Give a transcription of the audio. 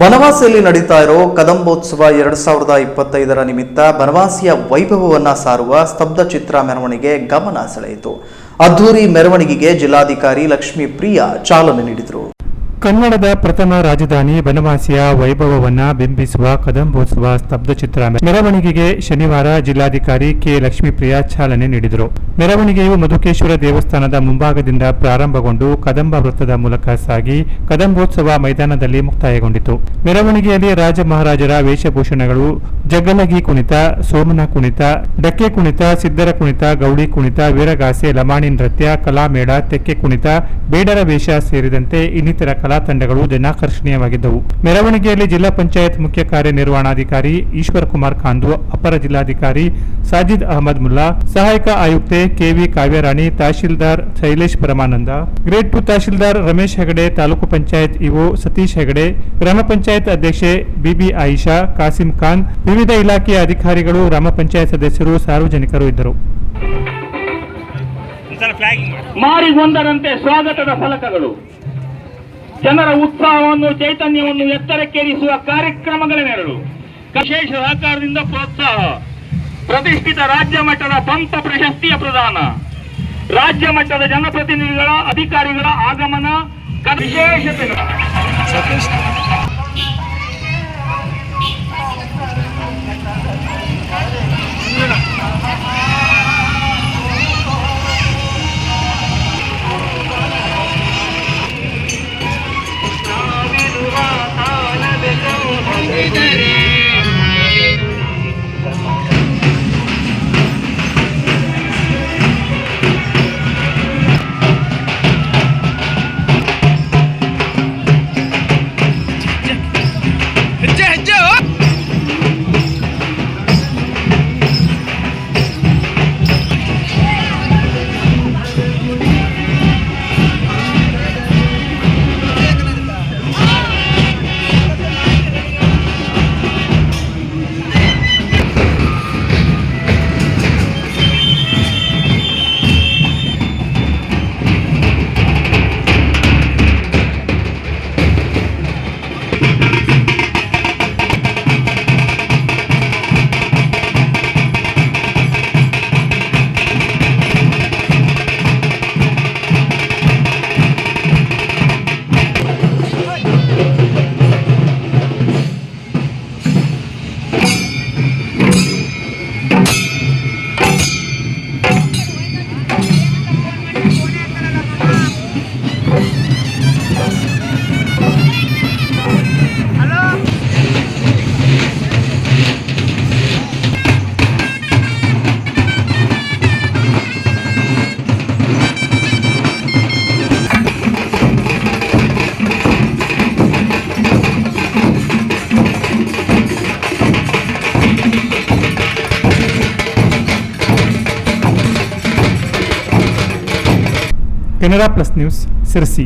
ಬನವಾಸಿಯಲ್ಲಿ ನಡೀತಾ ಇರೋ ಕದಂಬೋತ್ಸವ ಎರಡ್ ಸಾವಿರದ ಇಪ್ಪತ್ತೈದರ ನಿಮಿತ್ತ ಬನವಾಸಿಯ ವೈಭವವನ್ನ ಸಾರುವ ಸ್ತಬ್ಧ ಚಿತ್ರ ಮೆರವಣಿಗೆ ಗಮನ ಸೆಳೆಯಿತು. ಅದ್ಧೂರಿ ಮೆರವಣಿಗೆಗೆ ಜಿಲ್ಲಾಧಿಕಾರಿ ಲಕ್ಷ್ಮೀ ಪ್ರಿಯಾ ಚಾಲನೆ ನೀಡಿದರು. ಕನ್ನಡದ ಪ್ರಥಮ ರಾಜಧಾನಿ ಬನವಾಸಿಯ ವೈಭವವನ್ನ ಬಿಂಬಿಸುವ ಕದಂಬೋತ್ಸವ ಸ್ತಬ್ಧ ಚಿತ್ರ ಮೆರವಣಿಗೆಗೆ ಶನಿವಾರ ಜಿಲ್ಲಾಧಿಕಾರಿ ಕೆ. ಲಕ್ಷ್ಮೀಪ್ರಿಯ ಚಾಲನೆ ನೀಡಿದರು. ಮೆರವಣಿಗೆಯು ಮಧುಕೇಶ್ವರ ದೇವಸ್ಥಾನದ ಮುಂಭಾಗದಿಂದ ಪ್ರಾರಂಭಗೊಂಡು ಕದಂಬ ವೃತ್ತದ ಮೂಲಕ ಸಾಗಿ ಕದಂಬೋತ್ಸವ ಮೈದಾನದಲ್ಲಿ ಮುಕ್ತಾಯಗೊಂಡಿತು. ಮೆರವಣಿಗೆಯಲ್ಲಿ ರಾಜ ಮಹಾರಾಜರ ವೇಷಭೂಷಣಗಳು ಜಗ್ಗಲಗಿ ಕುಣಿತ, ಸೋಮನ ಕುಣಿತ, ಡಕ್ಕೆ ಕುಣಿತ ಸಿದ್ದರ ಕುಣಿತ, ಗೌಡಿ ಕುಣಿತ, ವೀರಗಾಸೆ, ಲಮಾಣಿ ನೃತ್ಯ, ಕಲಾಮೇಳ, ತೆಕ್ಕೆ ಕುಣಿತ, ಬೇಡರ ವೇಷ ಸೇರಿದಂತೆ ಇನ್ನಿತರ ಕಲಾ ತಂಡಗಳು ಜನಾಕರ್ಷಣೀಯವಾಗಿದ್ದವು ಮೆರವಣಿಗೆಯಲ್ಲಿ ಜಿಲ್ಲಾ ಪಂಚಾಯತ್ ಮುಖ್ಯ ಕಾರ್ಯನಿರ್ವಹಣಾಧಿಕಾರಿ ಈಶ್ವರ್ ಕುಮಾರ್ ಖಾಂದು ಅಪರ ಜಿಲ್ಲಾಧಿಕಾರಿ ಸಾಜಿದ್ ಅಹಮದ್ ಮುಲ್ಲಾ ಸಹಾಯಕ ಆಯುಕ್ತೆ KV Kavyarani tahsildar Shailesh Paramananda grade two tahsildar Ramesh Hegde taluk panchayat EO Satish Hegde ಗ್ರಾಮ ಪಂಚಾಯತ್ ಅಧ್ಯಕ್ಷೆ ಬಿಬಿ ಆಯಿಷಾ ಕಾಸಿಂ ಖಾನ್ ವಿವಿಧ ಇಲಾಖೆಯ ಅಧಿಕಾರಿಗಳು ಗ್ರಾಮ ಪಂಚಾಯತ್ ಸದಸ್ಯರು ಸಾರ್ವಜನಿಕರು ಇದ್ದರು. ಮಾರಿಗೊಂದರಂತೆ ಸ್ವಾಗತದ ಫಲಕಗಳು. ಜನರ ಉತ್ಸಾಹವನ್ನು ಚೈತನ್ಯವನ್ನು ಎತ್ತರಕ್ಕೇರಿಸುವ ಕಾರ್ಯಕ್ರಮಗಳ ನೆರಳು ವಿಶೇಷ ಸಹಕಾರದಿಂದ ಪ್ರೋತ್ಸಾಹ. ಪ್ರತಿಷ್ಠಿತ ರಾಜ್ಯ ಮಟ್ಟದ ಪಂಪ ಪ್ರಶಸ್ತಿಯ ಪ್ರದಾನ. ರಾಜ್ಯ ಮಟ್ಟದ ಜನಪ್ರತಿನಿಧಿಗಳ, ಅಧಿಕಾರಿಗಳ ಆಗಮನ. ವಿಶೇಷತೆಗಳು ವಿಶೇಷತೆ കനഡ പ്ലസ് ന്യൂസ് സിർസി